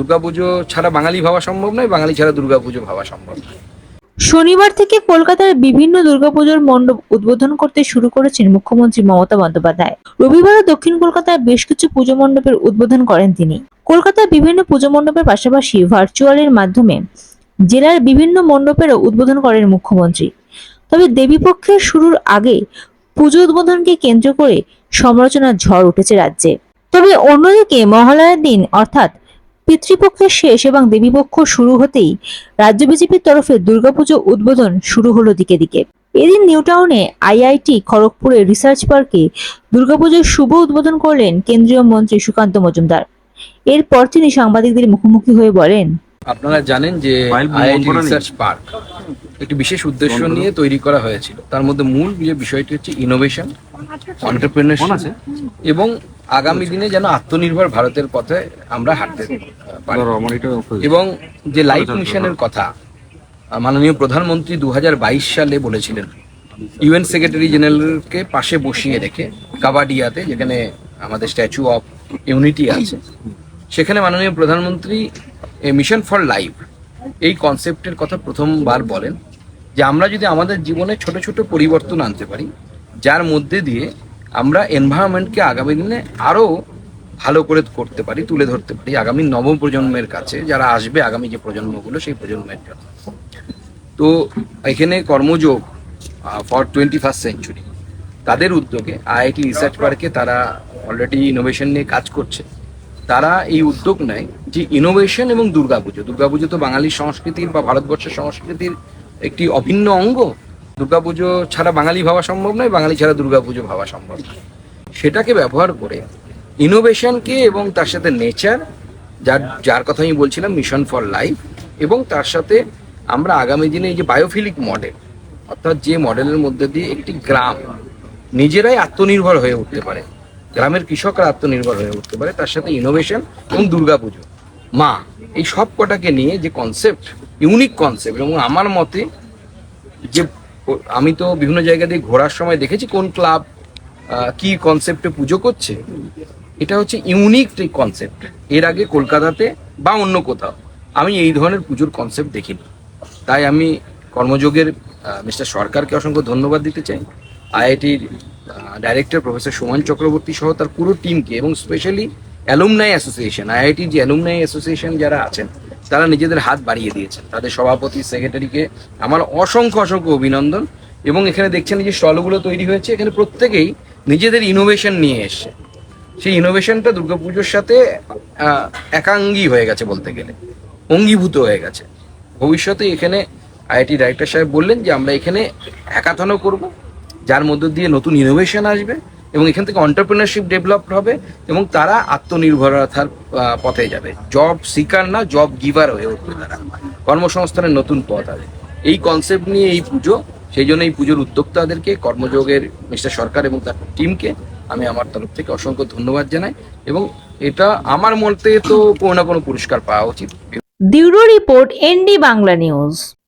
দুর্গাপুজো ছাড়া বাঙালি ভাবা সম্ভব নয়, বাঙালি ছাড়া দুর্গাপুজো ভাবা সম্ভব নয়। শনিবার থেকে কলকাতার বিভিন্ন দুর্গাপুজোর মণ্ডপ উদ্বোধন করতে শুরু করেছেন মুখ্যমন্ত্রী মমতা বন্দ্যোপাধ্যায়। রবিবারও দক্ষিণ কলকাতায় বেশ কিছু পুজো মণ্ডপের উদ্বোধন করেন তিনি। কলকাতার বিভিন্ন পুজো মণ্ডপের পাশাপাশি ভার্চুয়ালের মাধ্যমে জেলার বিভিন্ন মণ্ডপেরও উদ্বোধন করেন মুখ্যমন্ত্রী। তবে দেবীপক্ষের শুরুর আগে পুজো উদ্বোধনকে কেন্দ্র করে সমালোচনার ঝড় উঠেছে রাজ্যে। তবে অন্যদিকে মহালয়ার দিন, অর্থাৎ পিতৃপক্ষের শেষ এবং দেবীপক্ষ শুরু হতেই রাজ্য বিজেপির তরফে দুর্গাপুজো উদ্বোধন শুরু হলো দিকে দিকে। এদিন নিউটাউনে আইআইটি খড়গপুরের রিসার্চ পার্কে দুর্গাপুজোর শুভ উদ্বোধন করলেন কেন্দ্রীয় মন্ত্রী সুকান্ত মজুমদার। এরপর তিনি সাংবাদিকদের মুখোমুখি হয়ে বলেন আপনারা জানেন যে আইআইটি রিসার্চ পার্ক একটি বিশেষ উদ্দেশ্য নিয়ে তৈরি করা হয়েছিল। তার মধ্যে মূল যে বিষয়টি হচ্ছে ইনোভেশন অন্টারপ্রেনারশিপ এবং আগামী দিনে যেন আত্মনির্ভর ভারতের পথে আমরা হাঁটতে পারি। এবং যে লাইফ মিশনের কথা মাননীয় প্রধানমন্ত্রী দু হাজার বাইশ সালে বলেছিলেন ইউএন সেক্রেটারি জেনারেলকে পাশে বসিয়ে রেখে কাবাডিয়াতে যেখানে আমাদের স্ট্যাচু অফ ইউনিটি আছে সেখানে মাননীয় প্রধানমন্ত্রী মিশন ফর লাইফ এই কনসেপ্টের কথা প্রথমবার বলেন যে আমরা যদি আমাদের জীবনে ছোট ছোট পরিবর্তন আনতে পারি, যার মধ্যে দিয়ে আমরা এনভায়রনমেন্টকে আগামী দিনে আরও ভালো করে করতে পারি, তুলে ধরতে পারি, আগামী নবম প্রজন্মের কাছে, যারা আসবে আগামী যে প্রজন্মগুলো, সেই প্রজন্মের জন্য। তো এখানে কর্মযোগ ফর টোয়েন্টি ফার্স্ট সেঞ্চুরি তাদের উদ্যোগে আইআইটি রিসার্চ পার্কে তারা অলরেডি ইনোভেশন নিয়ে কাজ করছে। তারা এই উদ্যোগ নেয় যে ইনোভেশন এবং দুর্গাপুজো। দুর্গাপুজো তো বাঙালির সংস্কৃতির বা ভারতবর্ষের সংস্কৃতির একটি অভিন্ন অঙ্গ। দুর্গাপুজো ছাড়া বাঙালি ভাবা সম্ভব নয়, বাঙালি ছাড়া দুর্গাপুজো ভাবা সম্ভব নয়। সেটাকে ব্যবহার করে ইনোভেশনকে এবং তার সাথে নেচার যার যার কথা আমি বলছিলাম মিশন ফর লাইফ এবং তার সাথে আমরা আগামী দিনে এই যে বায়োফিলিক মডেল অর্থাৎ যে মডেলের মধ্যে দিয়ে একটি গ্রাম নিজেরাই আত্মনির্ভর হয়ে উঠতে পারে। গ্রামের কৃষকরা আত্মনির্ভর হয়ে উঠতে পারে, তার সাথে ইনোভেশন এবং দুর্গাপুজো। মা, এই সব কটাকে নিয়ে যে কনসেপ্ট ইউনিক কনসেপ্ট এবং আমার মতে যে আমি তো বিভিন্ন জায়গা দিয়ে ঘোরার সময় দেখেছি কোন ক্লাব কি কনসেপ্টে পুজো করছে। এটা হচ্ছে ইউনিক কনসেপ্ট এর আগে কলকাতাতে বা অন্য কোথাও। আমি এই ধরনের পুজোর কনসেপ্ট দেখিনি। তাই আমি কর্মযোগের মিস্টার সরকারকে অসংখ্য ধন্যবাদ দিতে চাই। আইআইটির ডাইরেক্টর প্রফেসর সুমন চক্রবর্তী সহ তার পুরো টিমকে এবং স্পেশালি অ্যালুমনাই অ্যাসোসিয়েশন আইআইটির যে অ্যালুমনাই অ্যাসোসিয়েশন যারা আছেন, তারা নিজেদের হাত বাড়িয়ে দিয়েছেন। তাদের সভাপতি, সেক্রেটারিকে আমার অসংখ্য অসংখ্য অভিনন্দন এবং এখানে দেখছেন যে স্টলগুলো তৈরি হয়েছে, এখানে প্রত্যেকেই নিজেদের ইনোভেশন নিয়ে এসছে। সেই ইনোভেশনটা দুর্গাপুজোর সাথে একাঙ্গী হয়ে গেছে বলতে গেলে, অঙ্গীভূত হয়ে গেছে। ভবিষ্যতে এখানে আইআইটি ডাইরেক্টর সাহেব বললেন যে, আমরা এখানে হ্যাকাথনও করব, যার মধ্য দিয়ে নতুন ইনোভেশন আসবে। এবং এখান থেকে অন্টারপ্রিনারশিপ ডেভেলপ হবে এবং তারা আত্মনির্ভরতার পথে যাবে। জব সিকার না জব গিভার হয়ে উঠবে তারা। কর্মসংস্থানের নতুন পথ আছে। এই কনসেপ্ট নিয়ে এই পুজো, সেই জন্য এই পুজোর উদ্যোক্তাদেরকে, কর্মযোগের মিস্টার সরকার এবং তার টিমকে আমি আমার তরফ থেকে অসংখ্য ধন্যবাদ জানাই এবং এটা আমার মতে তো কোনো না কোনো পুরস্কার পাওয়া উচিত। Bureau report ND Bangla news.